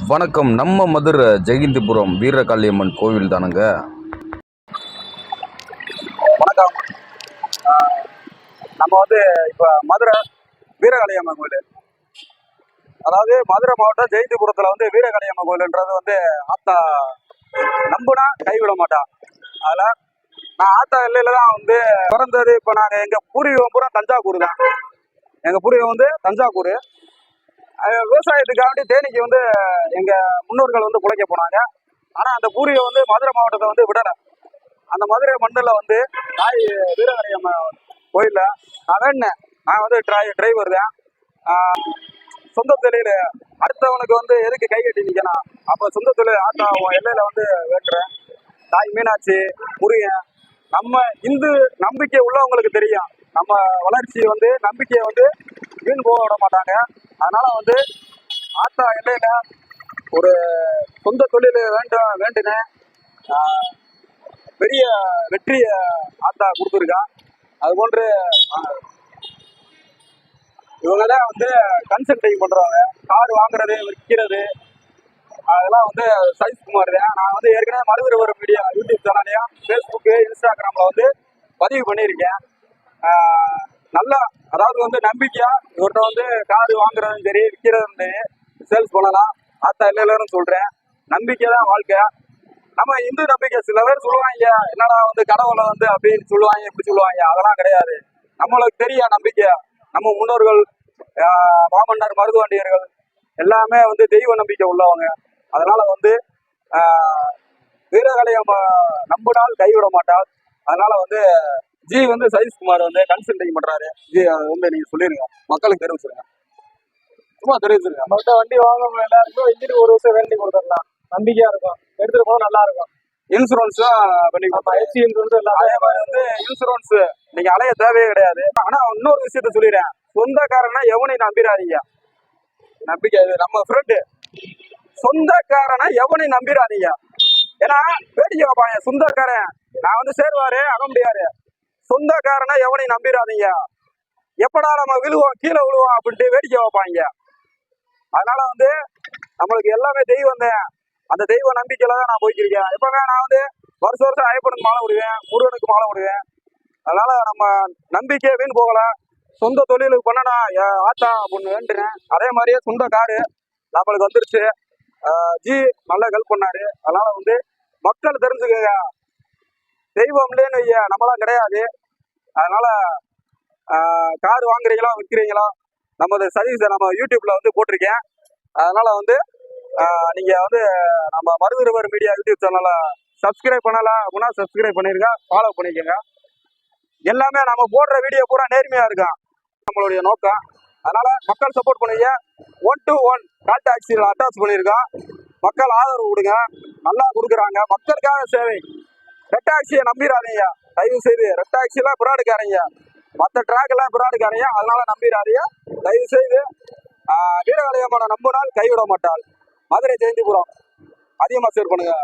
வணக்கம். நம்ம மதுரை ஜெயந்திபுரம் வீரகாளியம்மன் கோவில் தானுங்க. வணக்கம். நம்ம வந்து இப்போ மதுரை வீரகாளியம்மன் கோயில். அதாவது மதுரை மாவட்டம் ஜெயந்திபுரத்தில் வந்து வீரகாளியம்மன் கோயில்ன்றது வந்து ஆத்தா நம்புனா கைவிட மாட்டான். அதில் நான் ஆத்தா எல்லையில் தான் வந்து பிறந்தது. இப்போ நாங்கள் எங்கள் பூர்வீகம் பூரா தஞ்சாவூர் தான். எங்கள் பூர்வீகம் வந்து தஞ்சாவூர். விவசாயத்துக்காண்டி தேனிக்கு வந்து எங்கள் முன்னோர்கள் வந்து பிழைக்க போனாங்க. ஆனால் அந்த பூரியை வந்து மதுரை மாவட்டத்தை வந்து விடலை. அந்த மதுரை மண்ணில் வந்து தாய் வீரகரையம்மன் கோயிலில் நான் வேணேன் நான் வந்து டிரை டிரைவர் தான். சொந்த தொழில் அடுத்தவனுக்கு வந்து எதுக்கு கை கட்டி நிற்கணும் அப்போ சொந்த தொழில் ஆத்தா எல்லையில் வந்து வேட்டுறேன். தாய் மீனாட்சி முருகன் நம்ம இந்து நம்பிக்கை உள்ளவங்களுக்கு தெரியும். நம்ம வளர்ச்சி வந்து நம்பிக்கையை வந்து வீண் போக விட மாட்டாங்க. அதனால வந்து ஆத்தா எல்லையில ஒரு சொந்த தொழில் வேண்டும் வேண்டினேன். பெரிய வெற்றியை ஆத்தா கொடுத்துருக்கா. அது போன்று இவங்கெல்லாம் வந்து கன்சல்டிங் பண்றவங்க கார் வாங்குறது விற்கிறது. அதெல்லாம் வந்து சைஸ்குமார் தான். நான் வந்து ஏற்கனவே மறுவிறுவரும் மீடியா யூடியூப் சேனல்லையும் ஃபேஸ்புக்கு இன்ஸ்டாகிராமில் வந்து பதிவு பண்ணியிருக்கேன். நல்லா அதாவது வந்து நம்பிக்கையா இவர்கிட்ட வந்து கார் வாங்குறதும் சரி விற்கிறதும் சரி சேல்ஸ் பண்ணலாம். ஆத்தா இல்லைன்னு சொல்கிறேன் நம்பிக்கை தான் வாழ்க்கை. நம்ம இந்து நம்பிக்கை சில பேர் சொல்லுவாங்க என்னடா வந்து கடவுளை வந்து அப்படின்னு சொல்லுவாங்க இப்படி சொல்லுவாங்க. அதெல்லாம் கிடையாது. நம்மளுக்கு தெரிய நம்பிக்கை. நம்ம முன்னோர்கள் மாமன்னர் மருதுவாண்டியர்கள் எல்லாமே வந்து தெய்வ நம்பிக்கை உள்ளவங்க. அதனால வந்து வீரர்களை வீரகலையை நம்பினால் கைவிட மாட்டார். அதனால வந்து ஜி வந்து சதீஷ்குமார் வந்து கன்சல்டிங் பண்றாரு. ஜி அதை வந்து நீங்க சொல்லிருங்க. மக்களுக்கு தெரிவிச்சிருங்க சும்மா தெரிவிச்சிருங்க நம்மகிட்ட வண்டி வாங்குறவங்க எல்லாருக்கும் இன்ஜின் ஒரு வருஷம் வேண்டி கொடுத்துடலாம். நம்பிக்கையா இருக்கும். எடுத்துட்டு போக நல்லா இருக்கும். இன்சூரன்ஸும் பண்ணி இன்சூரன்ஸ் எல்லாமே அதே மாதிரி வந்து இன்சூரன்ஸ் நீங்க அலைய தேவையே கிடையாது. ஆனா இன்னொரு விஷயத்த சொல்லிடுறேன். சொந்தக்காரனா எவனையும் நம்பிடாதீங்க. நம்பிக்கை நம்ம ஃப்ரெண்டு சொந்தக்காரனா எவனையும் நம்பிடாதீங்க. ஏன்னா வேடிக்கை வைப்பாங்க சொந்தக்காரன். நான் வந்து சேர்வாரு அக முடியாது. சொந்தக்காரனா எவனையும் நம்பிடாதீங்க. எப்படா நம்ம விழுவோம் கீழே விழுவோம் அப்படின்ட்டு வேடிக்கை வைப்பாங்க அதனால வந்து நம்மளுக்கு எல்லாமே தெய்வம் தான். அந்த தெய்வ நம்பிக்கையில தான் நான் போய்க்கிருக்கேன். எப்பவுமே நான் வந்து வருஷம் வருஷம் ஐயப்பனுக்கு மாலை விடுவேன் முருகனுக்கு மாலை விடுவேன் அதனால நம்ம நம்பிக்கையே வீண் போகல. சொந்த தொழிலுக்கு பண்ணனா என் ஆத்தா அப்படின்னு வேண்டுறேன். அதே மாதிரியே சொந்த காடு நம்மளுக்கு வந்துருச்சு. ஜி நல்லா ஹெல்ப் பண்ணாரு. அதனால வந்து மக்கள் தெரிஞ்சுக்கங்க. தெய்வம்லேன்னு நம்மளாம் கிடையாது. அதனால கார் வாங்குறீங்களா விற்கிறீங்களா நமது சர்வீஸை நம்ம யூடியூப்ல வந்து போட்டிருக்கேன். அதனால வந்து நீங்கள் நீங்க வந்து நம்ம மருதுருவர் மீடியா யூடியூப் சேனலை சப்ஸ்கிரைப் பண்ணலாம் அப்படின்னா சப்ஸ்கிரைப் பண்ணிருங்க ஃபாலோ பண்ணிக்கோங்க. எல்லாமே நம்ம போடுற வீடியோ பூரா நேர்மையா இருக்கும். நம்மளுடைய நோக்கம். அதனால மக்கள் சப்போர்ட் பண்ணுங்க. ஒன் டு ஒன் கால் டாக்ஸியில் அட்டாச் பண்ணியிருக்கோம் மக்கள் ஆதரவு கொடுங்க. நல்லா கொடுக்குறாங்க. மக்களுக்காக சேவை. ரெட்டாக்சியை நம்பிடாதீங்க தயவு செய்து ரெட்டாக்சியெல்லாம் டாக்ஸிலாம் பிராடுக்காரங்க மற்ற ட்ராக்லாம் பிராடுக்காரங்க அதனால நம்பிடாதீங்க தயவு செய்து ஆஹ் வீரகாளியம்மனை நம்பினால் கைவிட மாட்டாள் மதுரை ஜெயந்திபுரம். அதிகமாக சேர் பண்ணுங்க.